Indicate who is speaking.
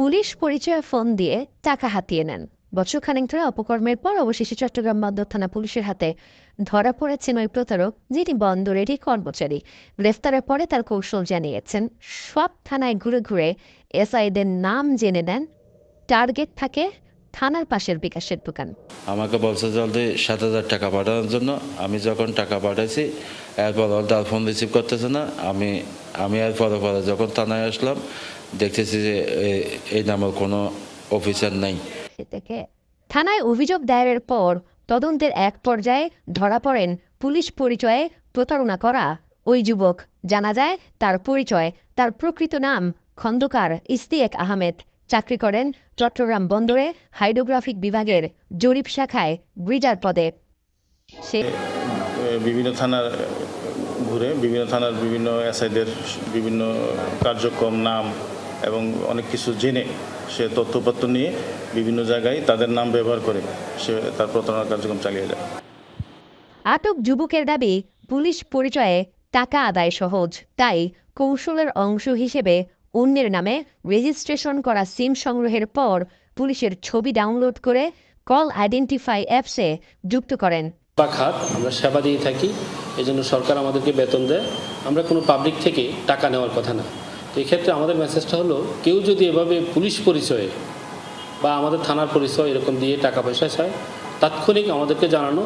Speaker 1: Police পরিচয় phone দিয়ে টাকা হাতিয়ে নেন। বছরখানেক ধরে অপকর্মের পর অবশেষে চট্টগ্রাম বন্দর থানা পুলিশের হাতে ধরা পড়েছেন ওই প্রতারক, যিনি বন্দরেরই কর্মচারী। গ্রেফতারের পরে তার কৌশল জানিয়েছেন, সব থানায় ঘুরে ঘুরে এসআইদের নাম জেনে নেন, টার্গেট থাকে থানার পাশের বিকাশের দোকান।
Speaker 2: আমাকে বলছে জলদি সাত হাজার টাকা পাঠানোর জন্য। আমি যখন টাকা পাঠাইছি এরপর তার ফোন রিসিভ করতেছে না। আমি আমি আর পরে পরে যখন থানায় আসলাম দেখতেছি যে এই নামের কোনো অফিসার নেই।
Speaker 1: থেকে থানায় অভিযোগ দায়েরের পর তদন্তের এক পর্যায়ে ধরা পড়েন পুলিশ পরিচয়ে প্রতারণা করা ওই যুবক। জানা যায় তার পরিচয় তার প্রকৃত নাম খন্দকার ইস্তিয়েক আহমেদ। চাকরি করেন চট্টগ্রাম বন্দরে হাইড্রোগ্রাফিক বিভাগের জরিপ শাখায় ব্রিজার পদে। সে
Speaker 3: বিভিন্ন থানার ঘুরে বিভিন্ন থানার বিভিন্ন এসআইদের বিভিন্ন কার্যক্রম নাম এবং অনেক কিছু জেনে সে তথ্যপত্র নিয়ে বিভিন্ন জায়গায় তাদের নাম ব্যবহার করে সে তার প্রতারণার কার্যক্রম চালিয়ে যায়।
Speaker 1: আটক যুবকের দাবি পুলিশ পরিচয়ে টাকা আদায় সহজ তাই কৌশলের অংশ হিসেবে অন্যের নামে রেজিস্ট্রেশন করা সিম সংগ্রহের পর পুলিশের ছবি ডাউনলোড করে কল আইডেন্টিফাই অ্যাপসে যুক্ত করেন।
Speaker 4: খাত আমরা সেবা দিয়ে থাকি এই জন্য সরকার আমাদেরকে বেতন দেয়। আমরা কোনো পাবলিক থেকে টাকা নেওয়ার কথা না। তো এক্ষেত্রে আমাদের মেসেজটা হলো, কেউ যদি এভাবে পুলিশ পরিচয়ে বা আমাদের থানার পরিচয় এরকম দিয়ে টাকা পয়সা চায়, তাৎক্ষণিক আমাদেরকে জানানো